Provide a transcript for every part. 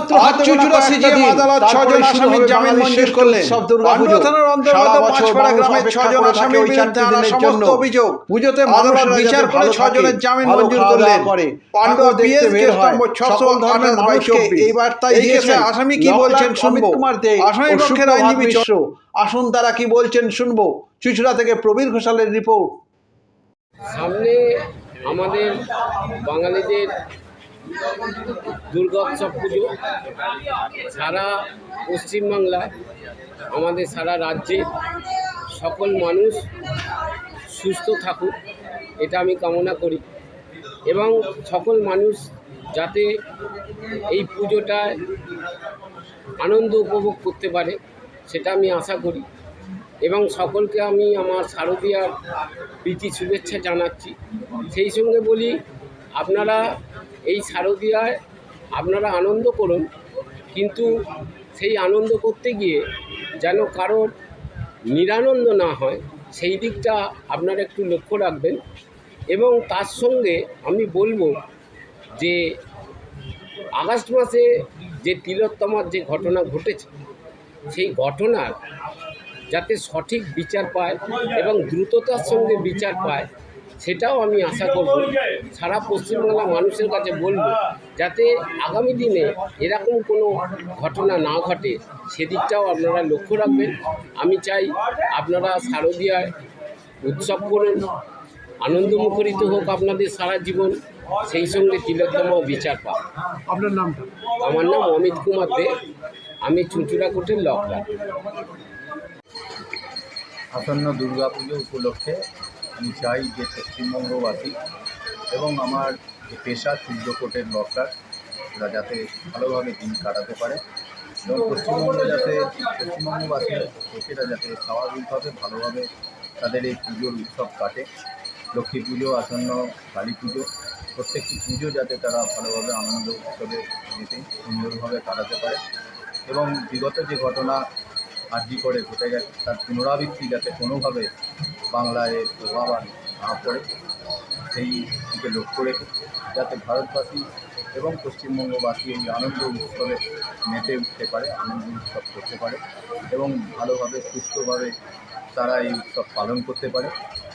মাত্র। আদালত ছজন আসামির জামিন বাঙালির মঞ্জুর শ্রেষ্ঠ করলেন। উৎসব দুর্গাপুজো। পান্ডুয়া থানার অন্তর্গত পাঁচপাড়া গ্রামের ছজন আসামির বিরুদ্ধে আনা সমস্ত অভিযোগ পুজোতে আদালত বিচার করে ভালো ছজনের জামিন মঞ্জুর করলেন। বিএস কেস নম্বর ছশো আঠাশ এই আসামি কি বলছেন অমিত শুনব আসামি পক্ষের আইনজীবী আসুন তারা কি বলছেন শুনব। চুচুড়া থেকে প্রবীর ঘোষালের রিপোর্ট। সামনে আমাদের বাঙালিদের দুর্গা উৎসব পুজো, সারা পশ্চিমবাংলায় আমাদের সারা রাজ্যে সকল মানুষ সুস্থ থাকুক, এটা আমি কামনা করি। এবং সকল মানুষ যাতে এই পুজোটায় আনন্দ উপভোগ করতে পারে, সেটা আমি আশা করি। এবং সকলকে আমি আমার শারদীয়ার প্রীতি শুভেচ্ছা জানাচ্ছি। সেই সঙ্গে বলি, আপনারা এই শারদীয়ায় আপনারা আনন্দ করুন, কিন্তু সেই আনন্দ করতে গিয়ে যেন কারোর নিরানন্দ না হয়, সেই দিকটা আপনারা একটু লক্ষ্য রাখবেন। এবং তার সঙ্গে আমি বলব যে, আগস্ট মাসে যে তিলোত্তমার যে ঘটনা ঘটেছে, সেই ঘটনার যাতে সঠিক বিচার পায় এবং দ্রুততার সঙ্গে বিচার পায় সেটাও আমি আশা করব। সারা পশ্চিমবাংলা মানুষের কাছে বলব যাতে আগামী দিনে এরকম কোনো ঘটনা না ঘটে সেদিকটাও আপনারা লক্ষ্য রাখবেন। আমি চাই আপনারা শারদীয়ায় উৎসব করুন আনন্দ মুখরিত হোক আপনাদের সারা জীবন সেই সঙ্গে তিলোত্তমাও বিচার পাক। আপনার নামটা আমার নাম অমিত কুমার দে আমি চুঁচুড়াকুটের লকডাউন। আসন্ন দুর্গাপুজো উপলক্ষে আমি চাই যে পশ্চিমবঙ্গবাসী এবং আমার যে পেশা সূর্যকোটের লকার এরা যাতে ভালোভাবে দিন কাটাতে পারে এবং পশ্চিমবঙ্গ যাতে, পশ্চিমবঙ্গবাসী লোকেরা যাতে স্বাভাবিকভাবে, ভালোভাবে তাদের এই পুজোর উৎসব কাটে। লক্ষ্মী পুজো, আসন্ন কালী পুজো, প্রত্যেকটি পুজো যাতে তারা ভালোভাবে আনন্দ উৎসবে মেতে সুন্দরভাবে কাটাতে পারে। এবং বিগত যে ঘটনা আর্জি করে ঘটে গেছে, তার পুনরাবৃত্তি যাতে কোনোভাবে বাংলায় প্রভাব আর না পড়ে, সেই দিকে লক্ষ্য রেখে যাতে ভারতবাসী এবং পশ্চিমবঙ্গবাসী এই আনন্দ উৎসবে মেতে উঠতে পারে, আনন্দ উৎসব করতে পারে এবং ভালোভাবে, সুস্থভাবে তারা এই উৎসব পালন করতে পারে।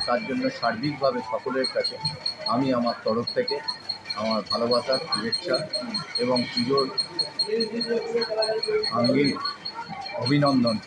তার জন্য সার্বিকভাবে সকলের কাছে আমি আমার তরফ থেকে আমার ভালোবাসার শুভেচ্ছা এবং পুজোর আঙ্গিক অভিনন্দন।